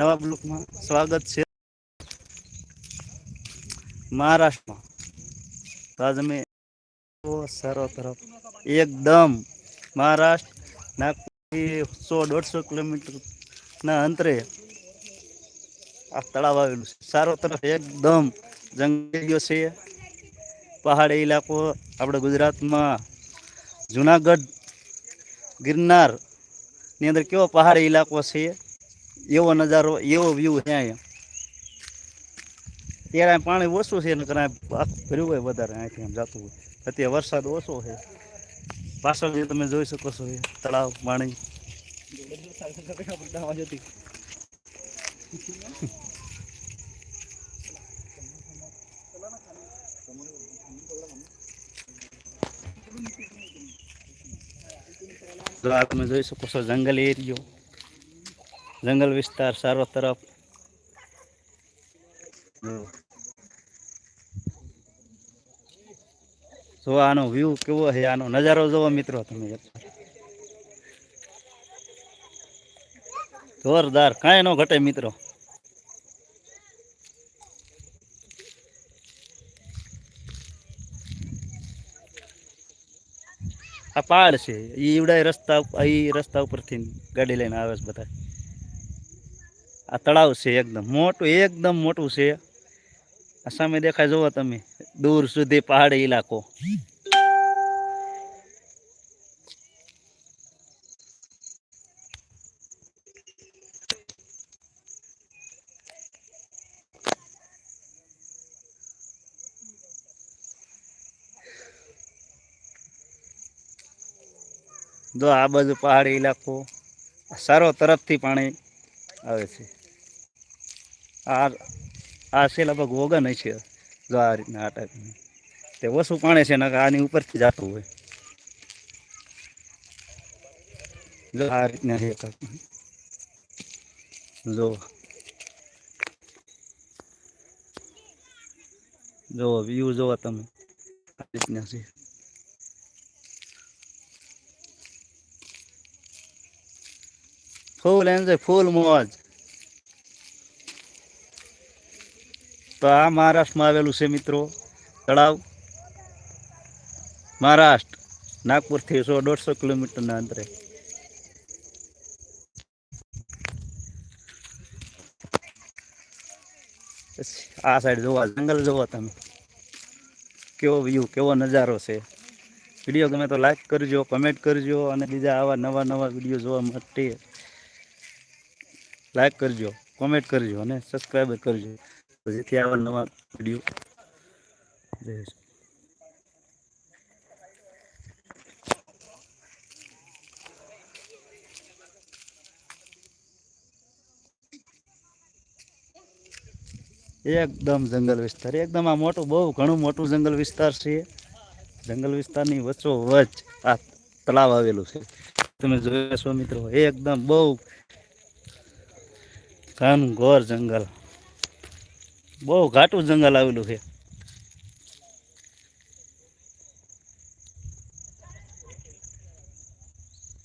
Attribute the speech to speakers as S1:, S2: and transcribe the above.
S1: નવા બ્લોકમાં સ્વાગત છે. મહારાષ્ટ્રમાં તો આજ અમે સારો તરફ એકદમ મહારાષ્ટ્ર, નાગપુરથી સો દોઢસો કિલોમીટરના અંતરે આ તળાવ આવેલું છે. સારો તરફ એકદમ જંગલીઓ છે. પહાડી ઇલાકો આપણે ગુજરાતમાં, જુનાગઢ, ગિરનારની અંદર કેવો પહાડી ઇલાકો છે. એવો નજારો, એવો વ્યૂ છે અહીંયા. ત્યારે પાણી ઓછું છે ને ભર્યું હોય વધારે અહીંથી આમ જતું હોય. અત્યારે વરસાદ ઓછો છે. પાછળ જે તમે જોઈ શકો છો એ તળાવ, પાણી. તમે જોઈ શકો છો જંગલ એરિયો. જંગલ વિસ્તાર સારો તરફ. જો આનો વ્યૂ કેવો છે આનો નજારો જોવો મિત્રો તમે જોરદાર કાંઈ ન ઘટે મિત્રો. આ પહાડ છે એ ઈવડાય રસ્તા એ રસ્તા ઉપરથી ગાડી લઈને આવે છે બધા. આ તળાવ છે એકદમ મોટું એકદમ મોટું છે. આ સામે દેખાય જુઓ તમે, દૂર સુધી પહાડી ઇલાકો. જો આ બાજુ પહાડી ઇલાકો સારો તરફથી પાણી આવે છે. આ આ છે લગભગ ઓગન છે જો આ રીતના આ ટાઈપનું. તે ઓછું પાણી છે ને આની ઉપરથી જતું હોય. જો આ રીતના જો. જો વ્યૂ જોવો તમે. આ રીતના છે. ફૂલ એન્જોય ફૂલ મોજ. તો આ મહારાષ્ટ્રમાં આવેલું છે મિત્રો, તળાવ. મહારાષ્ટ્ર, નાગપુરથી સો દોઢસો કિલોમીટરના અંતરે. આ સાઈડ જોવા, જંગલ જોવો તમે. કેવો વ્યૂ કેવો નજારો છે. વીડિયો ગમે તો લાઈક કરજો કમેન્ટ કરજો અને બીજા આવા નવા નવા વીડિયો જોવા માટે લાઈક કરજો કોમેન્ટ કરજો અને સબસ્ક્રાઈબ કરજો. તો જેથી નવા વીડિયો એકદમ જંગલ વિસ્તાર, એકદમ આ મોટું, બહુ ઘણું મોટું જંગલ વિસ્તાર છે. જંગલ વિસ્તારની વચ્ચો વચ્ચ આ તળાવ આવેલું છે. તમે જોયા છો મિત્રો, એકદમ બહુ ઘનઘોર જંગલ. બહુ ઘાટું જંગલ આવેલું છે.